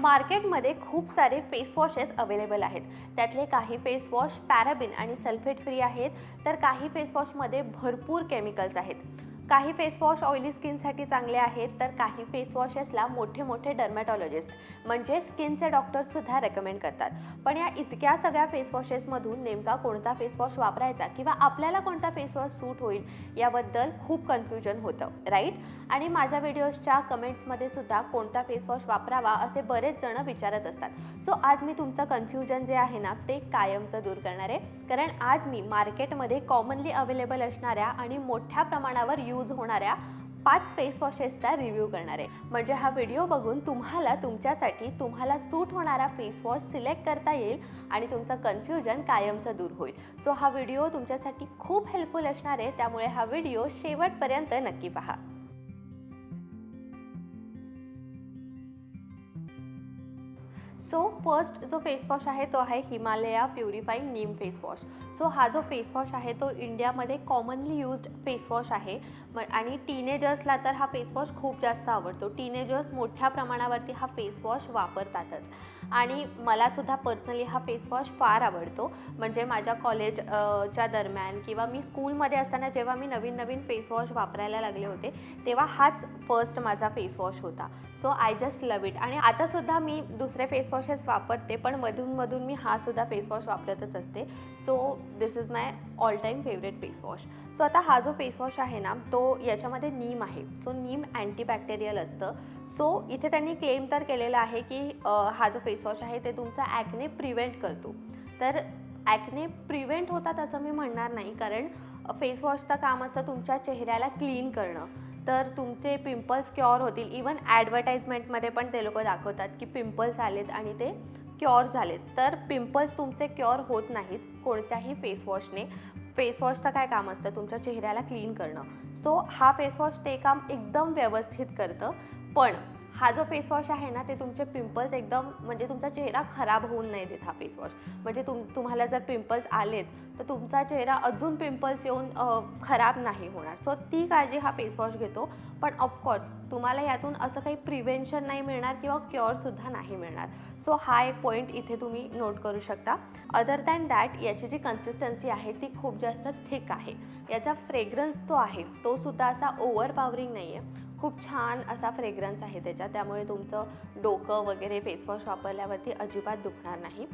मार्केटमध्ये खूप सारे फेस वॉशेस अवेलेबल आहेत. त्यातले काही फेस वॉश पॅराबिन आणि सल्फेट फ्री आहेत. तर काही फेस वॉशमध्ये भरपूर केमिकल्स आहेत. काही फेसवॉश ऑइली स्किनसाठी चांगले आहेत तर काही फेसवॉशेसला मोठे मोठे डर्मॅटॉलॉजिस्ट म्हणजे स्किनचे डॉक्टर्ससुद्धा रेकमेंड करतात. पण या इतक्या सगळ्या फेसवॉशेसमधून नेमका कोणता फेसवॉश वापरायचा किंवा आपल्याला कोणता फेसवॉश सूट होईल याबद्दल खूप कन्फ्युजन होतं राईट आणि माझ्या व्हिडिओजच्या कमेंट्समध्ये सुद्धा कोणता फेसवॉश वापरावा असे बरेच जण विचारत असतात. सो आज मी तुमचं कन्फ्युजन जे आहे ना ते कायमचं दूर करणार आहे. कारण आज मी मार्केटमध्ये कॉमनली अवेलेबल असणाऱ्या आणि मोठ्या प्रमाणावर यूज होणाऱ्या पाच फेस वॉशेसचा रिव्ह्यू करणार. आहे म्हणजे हा व्हिडिओ बघून तुम्हाला तुमच्यासाठी तुम्हाला सूट होणारा फेस वॉश सिलेक्ट करता येईल आणि तुमचं कन्फ्युजन कायमचं दूर होईल. सो हा व्हिडिओ तुमच्यासाठी खूप हेल्पफुल असणार आहे. त्यामुळे हा व्हिडिओ शेवटपर्यंत नक्की पहा. सो फर्स्ट जो फेस वॉश आहे तो आहे Himalaya purifying neem face wash so हा जो फेसवॉश आहे तो इंडियामध्ये कॉमनली यूज्ड फेसवॉश आहे. म आणि टीनेजर्सला तर हा फेसवॉश खूप जास्त आवडतो. टीनेजर्स मोठ्या प्रमाणावरती हा फेसवॉश वापरतातच. आणि मलासुद्धा पर्सनली हा फेसवॉश फार आवडतो. म्हणजे माझ्या कॉलेज च्या दरम्यान किंवा मी स्कूलमध्ये असताना जेव्हा मी नवीन नवीन फेसवॉश वापरायला लागले होते तेव्हा हाच फर्स्ट माझा फेसवॉश होता. So I just love it आणि आतासुद्धा मी दुसरे फेसवॉशेस वापरते पण मधूनमधून मी हा सुद्धा वापरतच असते. So this is my all time favourite face wash so आता हा जो फेसवॉश आहे ना तो याच्यामध्ये नीम आहे. सो नीम अँटीबॅक्टेरियल असतं. सो इथे त्यांनी क्लेम तर केलेला आहे की हा जो फेसवॉश आहे ते तुमचा ॲक्ने प्रिव्हेंट करतो. तर ॲक्ने प्रिव्हेंट होतात असं मी म्हणणार नाही कारण फेसवॉशचं काम असतं तुमच्या चेहऱ्याला क्लीन करणं. तर तुमचे पिंपल्स क्युअर होतील. इवन ॲडव्हर्टाईजमेंटमध्ये पण ते लोक दाखवतात की पिंपल्स आलेत आणि ते क्युअर झालेत. तर पिंपल्स तुमचे क्युअर होत नाहीत. कोणत्याही फेसवॉशने फेसवॉशचं काय काम असतं? तुमच्या चेहऱ्याला क्लीन करणं. सो हा फेसवॉश ते काम एकदम व्यवस्थित करतं. पण हा जो फेस वॉश आहे ना ते तुमचे पिंपल्स एकदम म्हणजे तुमचा चेहरा खराब होऊन नाही देत हा फेस वॉश म्हणजे तुम तुम्हाला जर पिंपल्स आलेत तर तुमचा चेहरा अजून पिंपल्स येऊन खराब नाही होणार. सो ती काळजी हा फेस वॉश घेतो. पण ऑफकोर्स तुम्हाला यातून असं काही प्रिव्हेन्शन नाही मिळणार किंवा क्युअरसुद्धा नाही मिळणार. सो हा एक पॉईंट इथे तुम्ही नोट करू शकता. अदर दॅन दॅट याची जी कन्सिस्टन्सी आहे ती खूप जास्त थिक आहे. याचा फ्रेग्रन्स जो आहे तो सुद्धा असा ओव्हर पावरिंग नाही आहे खूप छान असा फ्रेग्रन्स आहे त्याच्यात. त्यामुळे तुमचं डोकं वगैरे फेसवॉश वापरल्यावरती अजिबात दुखणार नाही.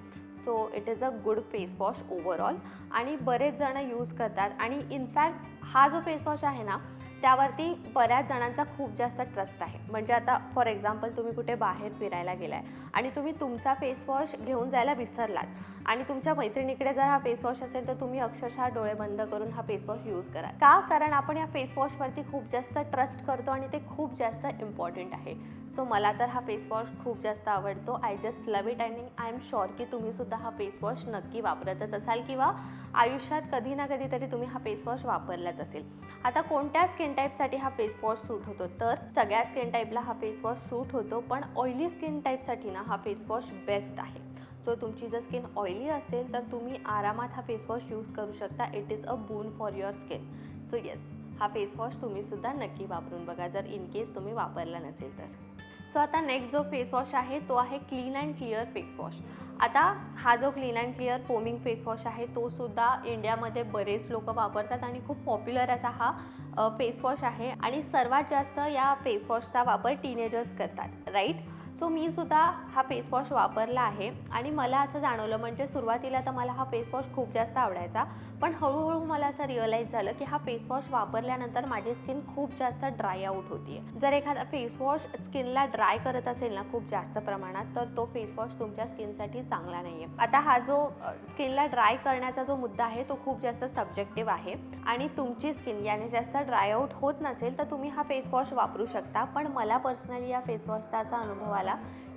So it is a good face wash overall overall आणि बरेच जणं यूज करतात. आणि इनफॅक्ट हा जो फेसवॉश आहे ना त्यावरती बऱ्याच जणांचा खूप जास्त ट्रस्ट आहे. म्हणजे आता फॉर एक्झाम्पल तुम्ही कुठे बाहेर फिरायला गेलाय आणि तुम्ही तुमचा फेसवॉश घेऊन जायला विसरलात. आणि तुमच्या मैत्रिणीकडे जर हा फेस वॉश असेल तर तुम्ही अक्षरशः डोळे बंद करून हा फेस वॉश यूज करा. का? कारण आपण या फेस वॉशवरती खूप जास्त ट्रस्ट करतो आणि ते खूप जास्त इम्पॉर्टंट आहे. सो मला तर हा फेस वॉश खूप जास्त आवडतो. I just love it and I am sure की तुम्ही सुद्धा हा फेस वॉश नक्की वापरतच असाल किंवा आयुष्यात कधी ना कधीतरी तुम्ही हा फेस वॉश वापरलाच असेल. आता कोणत्या स्किन टाईपसाठी हा फेस वॉश सूट होतो? तर सगळ्या स्किन टाईपला हा फेस वॉश सूट होतो पण ऑइली स्किन टाईपसाठी ना हा फेस वॉश बेस्ट आहे. सो तुमची जर स्किन ऑइली असेल तर तुम्ही आरामात हा फेस वॉश यूज करू शकता. It is a boon for your skin so yes हा फेस वॉश नक्की वापरून बघा जर इन केस तुम्ही वापरला नसेल तर. सो आता नेक्स्ट जो फेस वॉश आहे तो आहे clean and clear face wash आता हा जो clean and clear foaming face wash आहे तो सुद्धा इंडियामध्ये बरेच लोक वापरतात आणि खूप पॉप्युलर असा हा फेस वॉश आहे. आणि सर्वात जास्त या फेस वॉशचा वापर टीनेजर्स करतात राईट सो मी सुद्धा हा फेस वॉश वापरला आहे. आणि मला असं जाणवलं म्हणजे सुरुवातीला तर मला हा फेस वॉश खूप जास्त आवडायचा. पण हळूहळू मला असं रिअलाईज झालं की हा फेस वॉश वापरल्यानंतर माझी स्किन खूप जास्त ड्राय आऊट होती जर एखादा फेस वॉश स्किनला ड्राय करत असेल ना खूप जास्त प्रमाणात तर तो फेस वॉश तुमच्या स्किनसाठी चांगला नाही आहे आता हा जो स्किनला ड्राय करण्याचा जो मुद्दा आहे तो खूप जास्त सब्जेक्टिव्ह आहे. आणि तुमची स्किन याने जास्त ड्राय आऊट होत नसेल तर तुम्ही हा फेस वॉश वापरू शकता. पण मला पर्सनली या फेस वॉशचा असा अनुभव आला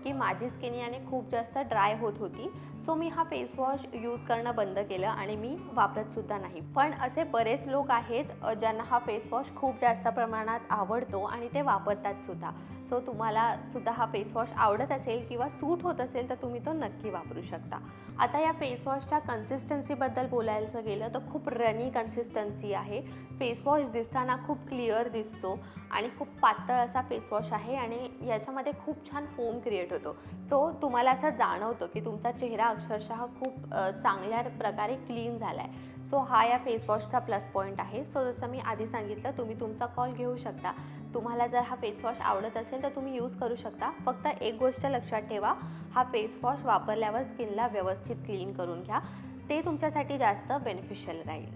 की माझी स्किन याने खूप जास्त ड्राय होत होती. सो मी हा फेस वॉश यूज करणं बंद केलं आणि मी वापरतसुद्धा नाही. पण असे बरेच लोक आहेत ज्यांना हा फेस वॉश खूप जास्त प्रमाणात आवडतो आणि ते वापरतात सुद्धा. सो तुम्हाला सुद्धा हा फेस वॉश आवडत असेल किंवा सूट होत असेल तर तुम्ही तो नक्की वापरू शकता. आता या फेस वॉशच्या कन्सिस्टन्सीबद्दल बोलायचं गेलं तर खूप रनी कन्सिस्टन्सी आहे. फेस वॉश दिसताना खूप क्लिअर दिसतो आणि खूप पातळ असा फेस वॉश आहे आणि याच्यामध्ये खूप छान फोम क्रिएट होतो. सो तुम्हाला असं जाणवतं की तुमचा चेहरा अक्षरशः खूप चांगल्या प्रकारे क्लीन झाला आहे सो हा या फेसवॉशचा प्लस पॉईंट आहे. सो जसं मी आधी सांगितलं तुम्ही तुमचा कॉल घेऊ शकता. तुम्हाला जर हा फेसवॉश आवडत असेल तर तुम्ही यूज करू शकता. फक्त एक गोष्ट लक्षात ठेवा हा फेसवॉश वापरल्यावर स्किनला व्यवस्थित क्लीन करून घ्या. ते तुमच्यासाठी जास्त बेनिफिशियल राहील.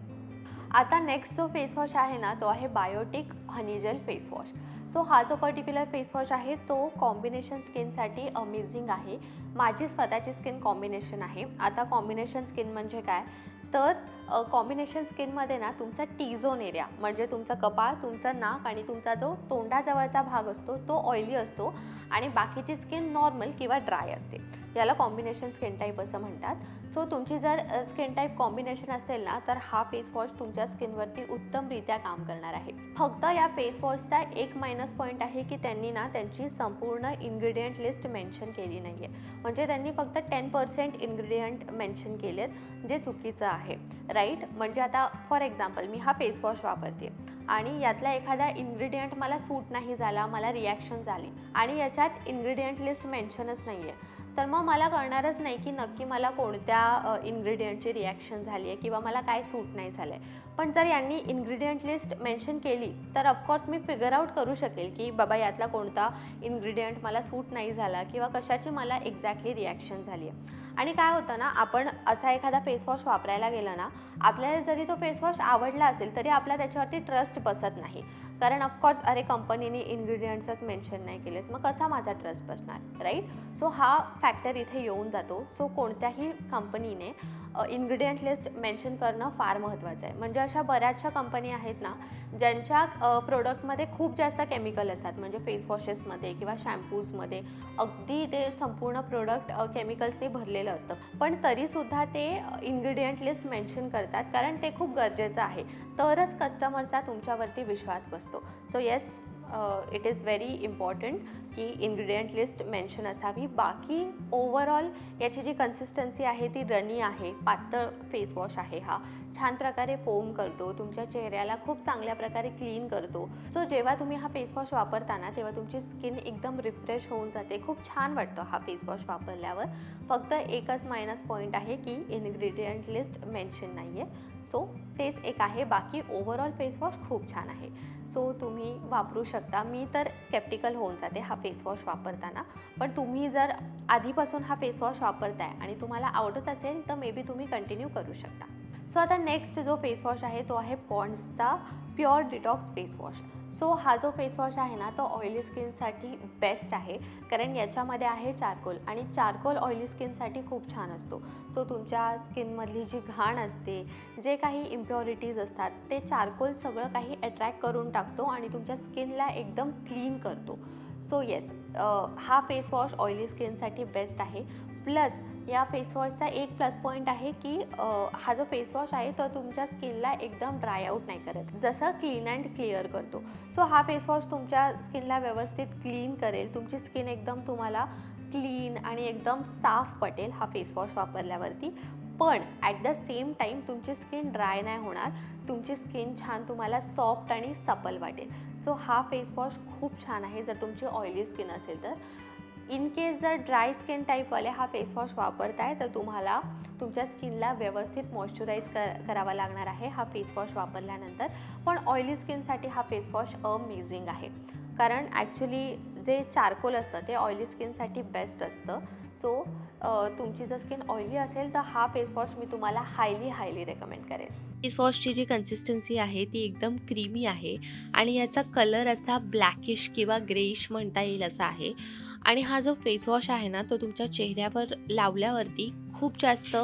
आता नेक्स्ट जो फेसवॉश आहे ना तो आहे बायोटिक हनीजेल फेसवॉश सो हा जो पर्टिक्युलर फेसवॉश आहे तो कॉम्बिनेशन स्किनसाठी अमेझिंग आहे. माझी स्वतःची स्किन कॉम्बिनेशन आहे. आता कॉम्बिनेशन स्किन म्हणजे काय? तर कॉम्बिनेशन स्किनमध्ये ना तुमचा टी झोन एरिया म्हणजे तुमचा कपाळ तुमचं नाक आणि तुमचा जो तोंडाजवळचा भाग असतो तो ऑइली असतो आणि बाकीची स्किन नॉर्मल किंवा ड्राय असते. याला कॉम्बिनेशन स्किन टाईप असं म्हणतात. सो तुमची जर स्किन टाईप कॉम्बिनेशन असेल ना तर हा फेस वॉश तुमच्या स्किनवरती उत्तमरित्या काम करणार आहे. फक्त या फेस वॉशचा एक मायनस पॉईंट आहे की त्यांनी ना त्यांची संपूर्ण इन्ग्रेडियंट लिस्ट मेन्शन केली नाही आहे म्हणजे त्यांनी फक्त टेन पर्सेंट इन्ग्रेडियंट मेन्शन केलेत जे चुकीचं आहे. राईट म्हणजे आता फॉर एक्झाम्पल मी हा फेस वॉश वापरते. आणि यातला एखादा इन्ग्रेडियंट मला सूट नाही झाला मला रिॲक्शन झाली. आणि याच्यात इन्ग्रेडियंट लिस्ट मेन्शनच नाही आहे तर मग मला कळणारच नाही की नक्की मला कोणत्या इन्ग्रेडियंटची रिॲक्शन झाली आहे किंवा मला काय सूट नाही झालं आहे पण जर यांनी इन्ग्रेडियंट लिस्ट मेन्शन केली तर ऑफकोर्स मी फिगर आउट करू शकेल की बाबा यातला कोणता इन्ग्रेडियंट मला सूट नाही झाला किंवा कशाची मला एक्झॅक्टली रिॲक्शन झाली आहे. आणि काय होतं ना आपण असा एखादा फेसवॉश वापरायला गेलं ना आपल्याला जरी तो फेसवॉश आवडला असेल तरी आपला त्याच्यावरती ट्रस्ट बसत नाही. कारण ऑफकोर्स अरे कंपनीने इन्ग्रेडियंट्सच मेन्शन नाही केलेत. मग कसा माझा ट्रस्ट बसणार राईट सो हा फॅक्टर इथे येऊन जातो. सो कोणत्याही कंपनीने इन्ग्रेडियंट लिस्ट मेन्शन करणं फार महत्त्वाचं आहे. म्हणजे अशा बऱ्याचशा कंपनी आहेत ना ज्यांच्या प्रोडक्टमध्ये खूप जास्त केमिकल असतात. म्हणजे फेस वॉशेसमध्ये किंवा शॅम्पूजमध्ये अगदी ते संपूर्ण प्रोडक्ट केमिकल्सने भरलेलं असतं. पण तरीसुद्धा ते इन्ग्रेडियंट लिस्ट मेन्शन करतात कारण ते खूप गरजेचं आहे. तरच कस्टमरचा तुमच्यावरती विश्वास बसतो. So yes it is very important की इन्ग्रेडियंट लिस्ट मेन्शन असावी. बाकी ओवरऑल याची जी कन्सिस्टन्सी आहे ती रनी आहे पातळ फेसवॉश आहे हा. छान प्रकारे फोम करतो तुमच्या चेहऱ्याला खूप चांगल्या प्रकारे क्लीन करतो. सो जेव्हा तुम्ही हा फेसवॉश वापरता वापरताना तेव्हा तुमची स्किन एकदम रिफ्रेश होऊन जाते. खूप छान वाटतं हा फेसवॉश वापरल्यावर. फक्त एकच मायनस पॉईंट आहे की इन्ग्रेडियंट लिस्ट मेन्शन नाही आहे सो तेच एक आहे. बाकी ओव्हरऑल फेसवॉश खूप छान आहे. सो तुम्ही वापरू शकता. मी तर स्केप्टिकल होऊन जाते हा फेस वॉश वापरताना. पण तुम्ही जर आधीपासून हा फेस वॉश वापरताय आणि तुम्हाला आवडत असेल तर मे बी तुम्ही कंटिन्यू करू शकता. सो आता नेक्स्ट जो फेस वॉश आहे तो आहे पॉन्ड्सचा pure detox face wash so हा जो फेस वॉश आहे ना तो ऑइली स्किनसाठी बेस्ट आहे. कारण याच्यामध्ये आहे चारकोल आणि चारकोल ऑइली स्किनसाठी खूप छान असतो. सो तुमच्या स्किनमधली जी घाण असते जे काही इम्प्युरिटीज असतात ते चारकोल सगळं काही अट्रॅक्ट करून टाकतो आणि तुमच्या स्किनला एकदम क्लीन करतो. सो येस हा फेस वॉश ऑइली स्किनसाठी बेस्ट आहे. प्लस या फेसवॉशचा एक प्लस पॉईंट आहे की हा जो फेसवॉश आहे तो तुमच्या स्किनला एकदम ड्राय आऊट नाही करत. जसं क्लीन अँड क्लिअर करतो. सो हा फेसवॉश तुमच्या स्किनला व्यवस्थित क्लीन करेल. तुमची स्किन एकदम तुम्हाला क्लीन आणि एकदम साफ पटेल हा फेसवॉश वापरल्यावरती. पण ॲट द सेम टाईम तुमची स्किन ड्राय नाही होणार. तुमची स्किन छान तुम्हाला सॉफ्ट आणि सपल वाटेल. सो हा फेसवॉश खूप छान आहे. जर तुमची ऑइली स्किन असेल तर. इन केस जर ड्राय स्किन टाईपवाले हा फेस वॉश वापरताय तर तुम्हाला तुमच्या स्किनला व्यवस्थित मॉइश्चराईज कर करावा लागणार आहे हा फेस वॉश वापरल्यानंतर. पण ऑइली स्किनसाठी हा फेस वॉश अमेझिंग आहे. कारण ॲक्च्युली जे चारकोल असतं ते ऑइली स्किनसाठी बेस्ट असतं. सो तुमची जर स्किन ऑइली असेल तर हा फेस वॉश मी तुम्हाला हायली हायली रेकमेंड करेन. फेस वॉशची जी कन्सिस्टन्सी आहे ती एकदम क्रीमी आहे. आणि याचा कलर असा ब्लॅकिश किंवा ग्रेइश म्हणता येईल असा आहे. आणि हा जो फेस वॉश आहे ना तो तुमच्या चेहऱ्यावर लावल्यावरती खूप जास्त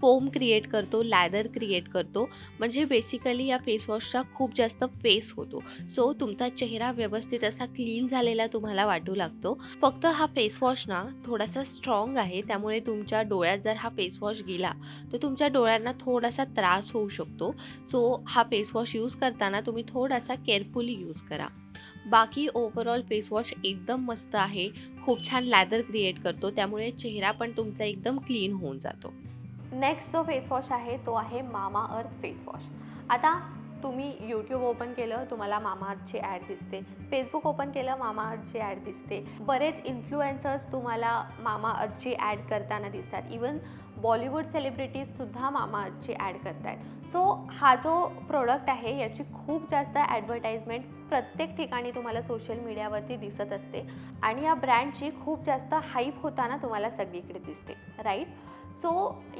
फोम क्रिएट करतो लॅदर क्रिएट करतो. म्हणजे बेसिकली या फेसवॉशचा खूप जास्त फेस होतो. सो तुमचा चेहरा व्यवस्थित असा क्लीन झालेला तुम्हाला वाटू लागतो. फक्त हा फेसवॉश ना थोडासा स्ट्रॉंग आहे. त्यामुळे तुमच्या डोळ्यात जर हा फेसवॉश गेला तर तुमच्या डोळ्यांना थोडासा त्रास होऊ शकतो. सो हा फेसवॉश यूज करताना तुम्ही थोडासा केअरफुली यूज करा. बाकी ओव्हरऑल फेस वॉश एकदम मस्त आहे. खूप छान लॅदर क्रिएट करतो. त्यामुळे चेहरा पण तुमचा एकदम क्लीन होऊन जातो. नेक्स्ट जो फेस वॉश आहे तो आहे मामा अर्थ फेस वॉश आता तुम्ही यूट्यूब ओपन केलं तुम्हाला मामाअर्थची ॲड दिसते. फेसबुक ओपन केलं मामाअर्थची ॲड दिसते. बरेच इन्फ्लुएन्सर्स तुम्हाला मामाअर्थची ॲड करताना दिसतात. इवन बॉलिवूड सेलिब्रिटीजसुद्धा मामाअर्थची ॲड करत आहेत सो हा जो प्रोडक्ट आहे याची खूप जास्त ॲडव्हर्टाईजमेंट प्रत्येक ठिकाणी तुम्हाला सोशल मीडियावरती दिसत असते. आणि या ब्रँडची खूप जास्त हाईप होताना तुम्हाला सगळीकडे दिसते राईट सो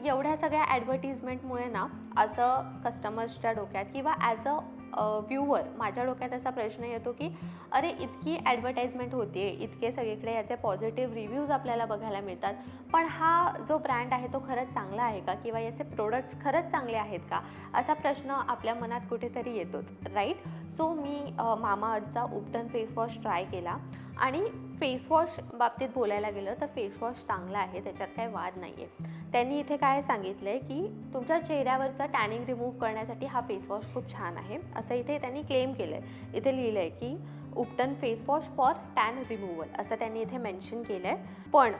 एवढ्या सगळ्या ॲडव्हर्टिजमेंटमुळे ना असं कस्टमर्सच्या डोक्यात किंवा ॲज अ व्ह्यूवर माझ्या डोक्यात असा प्रश्न येतो की अरे इतकी ॲडव्हर्टाईजमेंट होते इतके सगळीकडे याचे पॉझिटिव्ह रिव्ह्यूज आपल्याला बघायला मिळतात. पण हा जो ब्रँड आहे तो खरंच चांगला आहे का? किंवा याचे प्रोडक्ट्स खरंच चांगले आहेत का? असा प्रश्न आपल्या मनात कुठेतरी येतोच राईट सो मी मामाअर्थचा उपटन फेसवॉश ट्राय केला. आणि फेसवॉश बाबतीत बोलायला गेलं तर फेसवॉश चांगला आहे त्याच्यात काही वाद नाही आहे त्यांनी इथे काय सांगितलं आहे की तुमच्या चेहऱ्यावरचं टॅनिंग रिमूव्ह करण्यासाठी हा फेसवॉश खूप छान आहे. असं इथे त्यांनी क्लेम केलं आहे इथे लिहिलं आहे की ubtan face wash for tan removal असं त्यांनी इथे मेन्शन केलं आहे पण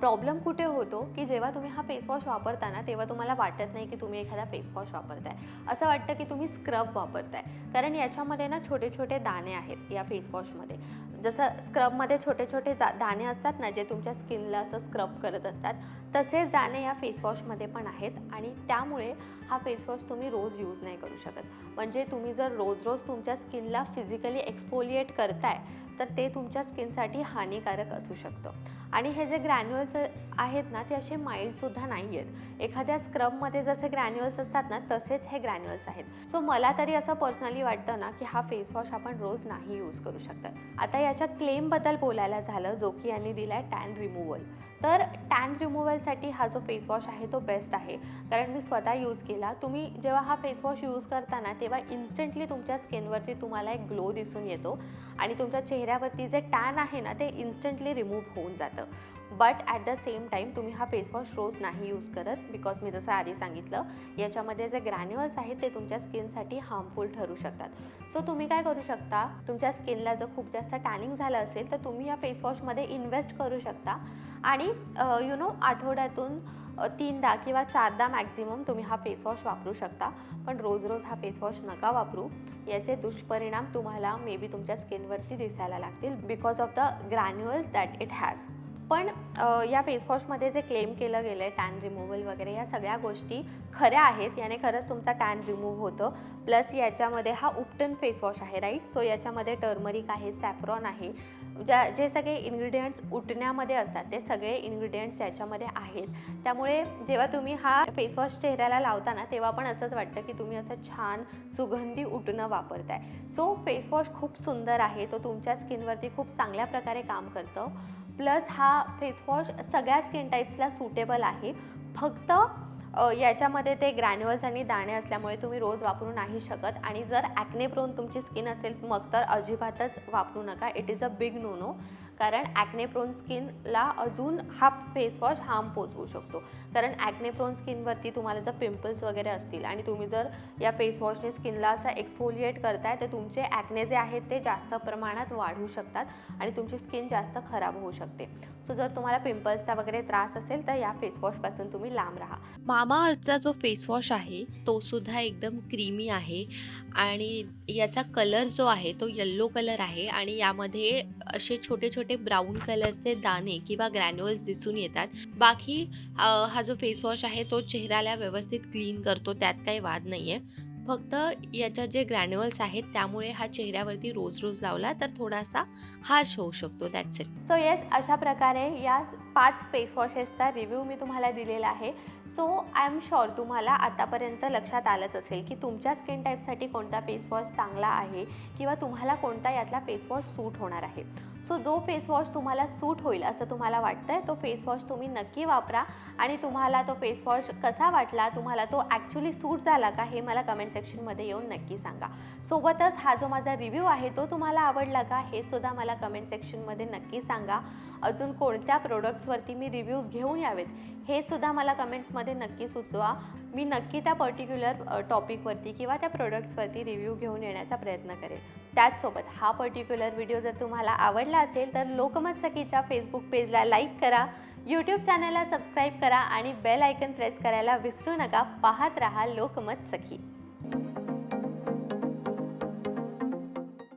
प्रॉब्लेम कुठे होतो की जेव्हा तुम्ही हा फेसवॉश वापरता ना तेव्हा तुम्हाला वाटत नाही की तुम्ही एखादा फेसवॉश वापरताय. असं वाटतं की तुम्ही स्क्रब वापरताय. कारण याच्यामध्ये ना छोटे छोटे दाणे आहेत या फेसवॉशमध्ये जसं स्क्रबमध्ये छोटे छोटे जा दाणे असतात ना जे तुमच्या स्किनला असं स्क्रब करत असतात तसेच दाणे या फेसवॉशमध्ये पण आहेत आणि त्यामुळे हा फेसवॉश तुम्ही रोज यूज नाही करू शकत. म्हणजे तुम्ही जर रोज रोज तुमच्या स्किनला फिजिकली एक्सपोलिएट करताय तर ते तुमच्या स्किनसाठी हानिकारक असू शकतं. आणि हे जे ग्रॅन्युअल्स आहेत ना ते असे माइल्डसुद्धा नाही आहेत एखाद्या स्क्रबमध्ये जसे ग्रॅन्युअल्स असतात ना तसेच हे ग्रॅन्युअल्स आहेत. सो मला तरी असं पर्सनली वाटतं ना की हा फेसवॉश आपण रोज नाही यूज करू शकतात आता याच्या क्लेमबद्दल बोलायला झालं जो की यांनी दिला आहे टॅन रिमूव्हल तर टॅन रिमूव्हलसाठी हा जो फेसवॉश आहे तो बेस्ट आहे. कारण मी स्वतः यूज केला. तुम्ही जेव्हा हा फेसवॉश यूज करताना तेव्हा इन्स्टंटली तुमच्या स्किनवरती तुम्हाला एक ग्लो दिसून येतो. आणि तुमच्या चेहऱ्यावरती जे टॅन आहे ना ते इन्स्टंटली रिमूव्ह होऊन जातं. But at the same time तुम्ही हा फेसवॉश रोज नाही यूज करत बिकॉज मी जसं आधी सांगितलं याच्यामध्ये जे ग्रॅन्युअल्स आहेत ते तुमच्या स्किनसाठी हार्मफुल ठरू शकतात. सो तुम्ही काय करू शकता? तुमच्या स्किनला जर खूप जास्त टॅनिंग झालं असेल तर तुम्ही या फेसवॉशमध्ये इन्व्हेस्ट करू शकता. आणि यु नो आठवड्यातून तीनदा किंवा चारदा मॅक्झिमम तुम्ही हा फेसवॉश वापरू शकता. पण रोज रोज हा फेसवॉश नका वापरू. याचे दुष्परिणाम तुम्हाला मे बी तुमच्या स्किनवरती दिसायला लागतील because of the granules that it has पण या फेसवॉशमध्ये जे क्लेम केलं गेलं आहे टॅन रिमूव्हल वगैरे या सगळ्या गोष्टी खऱ्या आहेत. याने खरंच तुमचा टॅन रिमूव्ह होतं. प्लस याच्यामध्ये हा उपटन फेसवॉश आहे राईट सो याच्यामध्ये टर्मरिक आहे सॅफ्रॉन आहे. ज्या जे सगळे इन्ग्रेडियंट्स उठण्यामध्ये असतात ते सगळे इन्ग्रेडियंट्स याच्यामध्ये आहेत. त्यामुळे जेव्हा तुम्ही हा फेसवॉश चेहऱ्याला लावता ना तेव्हा पण असंच वाटतं की तुम्ही असं छान सुगंधी उठणं वापरताय. सो फेसवॉश खूप सुंदर आहे. तो तुमच्या स्किनवरती खूप चांगल्या प्रकारे काम करतं. प्लस हा फेसवॉश सगळ्या स्किन टाईप्सला सुटेबल आहे. फक्त याच्यामध्ये ते ग्रॅन्युअल्स आणि दाणे असल्यामुळे तुम्ही रोज वापरू नाही शकत आणि जर ॲक्ने प्रोन तुमची स्किन असेल मग तर अजिबातच वापरू नका. It is a big no no कारण ॲक्ने प्रोन स्किनला अजून हा फेसवॉश हार्म पोचवू शकतो. कारण ॲक्ने प्रोन स्किनवरती तुम्हाला जर पिंपल्स वगैरे असतील आणि तुम्ही जर या फेसवॉशने स्किनला असं एक्सफोलिएट करताय तर तुमचे ॲक्ने जे आहेत ते जास्त प्रमाणात वाढू शकतात आणि तुमची स्किन जास्त खराब होऊ शकते. सो जर तुम्हाला पिंपल्सचा वगैरे त्रास असेल तर या फेसवॉशपासून तुम्ही लांब राहा. मामाअर्थचा जो फेसवॉश आहे तो सुद्धा एकदम क्रीमी आहे आणि याचा कलर जो आहे तो येल्लो कलर आहे आणि यामध्ये असे छोटे छोटे ब्राऊन कलरचे दाणे किंवा ग्रॅन्युअल्स दिसून येतात. बाकी हा जो फेसवॉश आहे तो चेहऱ्याला व्यवस्थित क्लीन करतो त्यात काही वाद नाही आहे फक्त याच्यात जे ग्रॅन्युअल्स आहेत त्यामुळे हा चेहऱ्यावरती रोज रोज लावला तर थोडासा हार्श होऊ शकतो दॅट्स इट सो येस अशा प्रकारे या पाच फेसवॉशेसचा रिव्ह्यू मी तुम्हाला दिलेला आहे. सो आय एम शुअर तुम्हाला आतापर्यंत लक्षात आलंच असेल की तुमच्या स्किन टाईपसाठी कोणता फेसवॉश चांगला आहे किंवा तुम्हाला कोणता यातला फेसवॉश सूट होणार आहे. सो जो फेस वॉश तुम्हाला सूट होईल असं तुम्हाला वाटतं आहे तो फेस वॉश तुम्ही नक्की वापरा. आणि तुम्हाला तो फेस वॉश कसा वाटला तुम्हाला तो ॲक्च्युली सूट झाला का हे मला कमेंट सेक्शनमध्ये येऊन नक्की सांगा. सोबतच हा जो माझा रिव्ह्यू आहे तो तुम्हाला आवडला का हे सुद्धा मला कमेंट सेक्शनमध्ये नक्की सांगा. अजून कोणत्या प्रोडक्ट्सवरती मी रिव्ह्यूज घेऊन यावेत हे सुद्धा मला कमेंट्समध्ये नक्की सुचवा. मी नक्की त्या पर्टिक्युलर टॉपिकवरती किंवा त्या प्रोडक्ट्सवरती रिव्ह्यू घेऊन येण्याचा प्रयत्न करेन. त्याचसोबत हा पर्टिक्युलर व्हिडिओ जर तुम्हाला आवडला असेल तर लोकमत सखीच्या फेसबुक पेजला लाईक करा यूट्यूब चॅनलला सबस्क्राईब करा आणि बेल आयकन प्रेस करायला विसरू नका. पाहत रहा लोकमत सखी